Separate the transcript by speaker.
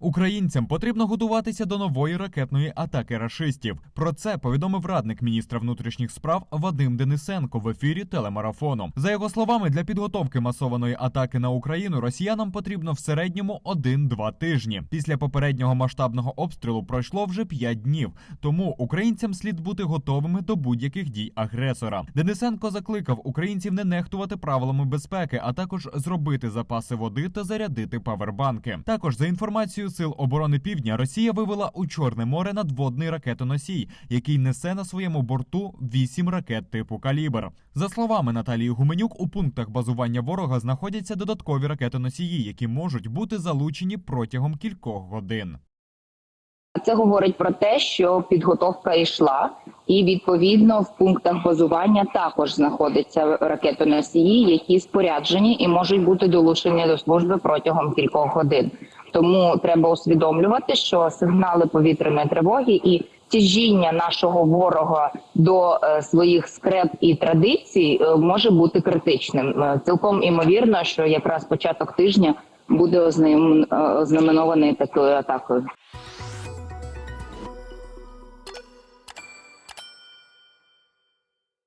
Speaker 1: Українцям потрібно готуватися до нової ракетної атаки рашистів. Про це повідомив радник міністра внутрішніх справ Вадим Денисенко в ефірі телемарафону. За його словами, для підготовки масованої атаки на Україну росіянам потрібно в середньому 1-2 тижні. Після попереднього масштабного обстрілу пройшло вже 5 днів. Тому українцям слід бути готовими до будь-яких дій агресора. Денисенко закликав українців не нехтувати правилами безпеки, а також зробити запаси води та зарядити павербанки. Також за інформацією сил оборони Півдня, Росія вивела у Чорне море надводний ракетоносій, який несе на своєму борту 8 ракет типу калібр. За словами Наталії Гуменюк, у пунктах базування ворога знаходяться додаткові ракетоносії, які можуть бути залучені протягом кількох годин.
Speaker 2: Це говорить про те, що підготовка йшла, і відповідно в пунктах базування також знаходяться ракетоносії, які споряджені і можуть бути долучені до служби протягом кількох годин. Тому треба усвідомлювати, що сигнали повітряної тривоги і тяжіння нашого ворога до е, своїх скреп і традицій е, може бути критичним. Е, Цілком імовірно, що якраз початок тижня буде ознаменований такою атакою.